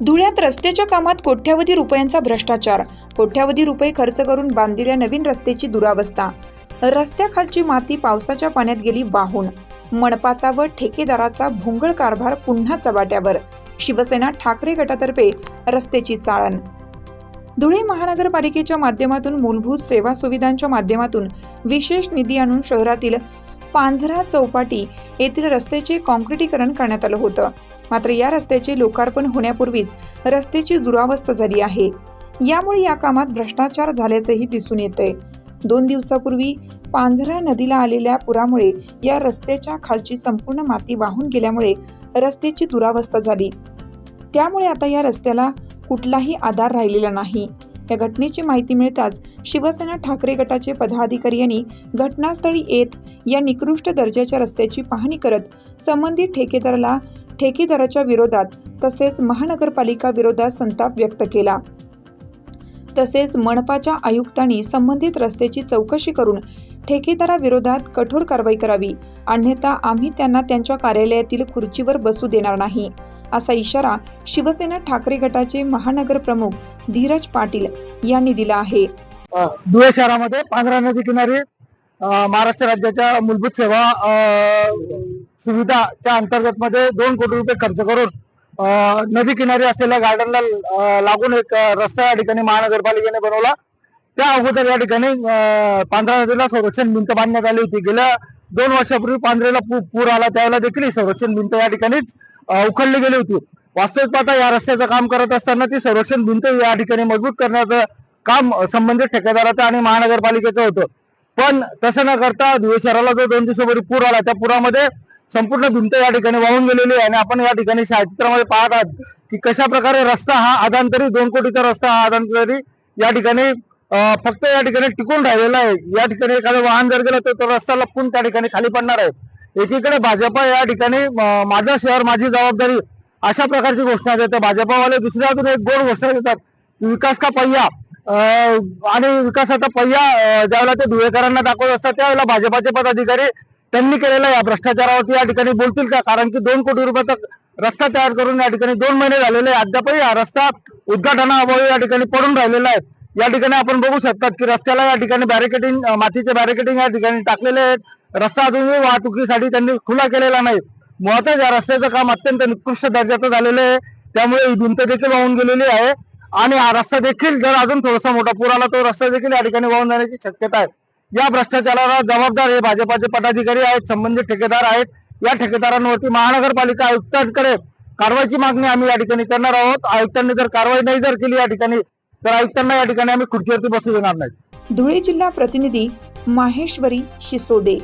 धुळ्यात रस्त्याच्या कामात कोट्यावधी रुपयांचा भ्रष्टाचार. कोट्यावधी रुपये खर्च करून बांधलेल्या नवीन रस्त्याची दुरावस्था. रस्त्याखालची माती पावसाच्या पाण्यात गेली वाहून. मनपाचा व ठेकेदाराचा भोंगळ कारभार पुन्हा चबाट्यावर शिवसेना ठाकरे गटातर्फे रस्त्याची चाळण. धुळे महानगरपालिकेच्या माध्यमातून मूलभूत सेवा सुविधांच्या माध्यमातून विशेष निधी आणून शहरातील पांझरा चौपाटी येथील रस्त्याचे कॉन्क्रिटीकरण करण्यात आलं होतं. मात्र या रस्त्याचे लोकार्पण होण्यापूर्वीच रस्त्याची दुरावस्था झाली आहे. यामुळे या कामात भ्रष्टाचार झाल्याचंही दिसून येतंय. दोन दिवसापूर्वी पांझरा नदीला आलेल्या पुरामुळे या रस्त्याच्या खालची संपूर्ण माती वाहून गेल्यामुळे रस्त्याची दुरावस्था झाली. त्यामुळे आता या रस्त्याला कुठलाही आधार राहिलेला नाही. या घटनेची माहिती मिळताच शिवसेना ठाकरे गटाचे पदाधिकारी यांनी घटनास्थळी येत या निकृष्ट दर्जाच्या रस्त्याची पाहणी करत संबंधित ठेकेदाराला ठेकेदाराच्या विरोधात तसेच महानगरपालिका विरोधात संताप व्यक्त केला. तसेच मनपाच्या आयुक्तांनी संबंधित रस्त्याची चौकशी करून ठेकेदाराविरोधात कठोर कारवाई करावी. अन्यथा आम्ही त्यांना त्यांच्या कार्यालयातील खुर्चीवर बसू देणार नाही असा इशारा शिवसेना ठाकरे गटाचे महानगर प्रमुख धीरज पाटील यांनी दिला आहे. धुळे शहरामध्ये पांढरा नदी किनारी महाराष्ट्र राज्याच्या मूलभूत सेवा सुविधाच्या अंतर्गत मध्ये दोन कोटी रुपये खर्च करून नदी किनारी असलेल्या गार्डनला लागून एक रस्ता या ठिकाणी महानगरपालिकेने बनवला. त्या अगोदर या ठिकाणी पांढरा नदीला संरक्षण भिंत बांधण्यात आली होती. गेल्या दोन वर्षापूर्वी पांढरेला पू- पूर आला त्यावेळेला देखील ही संरक्षण भिंत या ठिकाणीच उखडली गेली होती. वास्तविक पाहता या रस्त्याचं काम करत असताना ती संरक्षण भिंत या ठिकाणी मजबूत करण्याचं काम संबंधित ठेकेदाराचं आणि महानगरपालिकेचं होतं. पण तसं न करता धुळे शहराला जो दोन दिवसापूर्वी पूर आला त्या पुरामध्ये संपूर्ण भिंत या ठिकाणी वाहून गेलेली आहे. आणि आपण या ठिकाणी छायाचित्रामध्ये पाहत आहात की कशा प्रकारे रस्ता हा आदांतरी दोन कोटीचा रस्ता हा आदांतरी या ठिकाणी फक्त या ठिकाणी टिकून राहिलेला आहे. या ठिकाणी एखादं वाहन जर गेलं तर तो रस्ता लपून त्या ठिकाणी खाली पडणार आहे. एकीकडे भाजपा या ठिकाणी माझं शहर माझी जबाबदारी अशा प्रकारची घोषणा देते. भाजपावाले दुसऱ्या अजून एक गोड घोषणा देतात विकास का पहिया आणि विकासाचा पहिया ज्यावेळेला ते धुळेकरांना दाखवत असतात त्यावेळेला भाजपाचे पदाधिकारी त्यांनी केलेल्या या भ्रष्टाचारावरती या ठिकाणी बोलतील का? कारण की दोन कोटी रुपयाचा रस्ता तयार करून या ठिकाणी दोन महिने झालेले अद्यापही हा रस्ता उद्घाटनाअभावी या ठिकाणी पडून राहिलेला आहे. या ठिकाणी आपण बघू शकतात की रस्त्याला या ठिकाणी बॅरिकेटिंग मातीचे बॅरिकेटिंग या ठिकाणी टाकलेले आहेत. रस्ता अजूनही वाहतुकीसाठी त्यांनी खुला केलेला नाही. मुळातच या रस्त्याचं काम अत्यंत निकृष्ट दर्जाचं झालेलं आहे. त्यामुळे ही भिंत देखील वाहून गेलेली आहे. आणि हा रस्ता देखील जर अजून थोडासा मोठा पूर आला तो रस्ता देखील या ठिकाणी वाहून जाण्याची शक्यता आहे. या भ्रष्टाचाराला जबाबदार हे भाजपाचे पदाधिकारी आहेत संबंधित ठेकेदार आहेत. या ठेकेदारांवरती महानगरपालिका आयुक्तांकडे कारवाईची मागणी आम्ही या ठिकाणी करणार आहोत. आयुक्तांनी जर कारवाई नाही जर केली या ठिकाणी तर आयुक्तांना या ठिकाणी आम्ही खुर्चीवरती बसू देणार नाही. धुळे जिल्हा प्रतिनिधी माहेश्वरी शिसोदे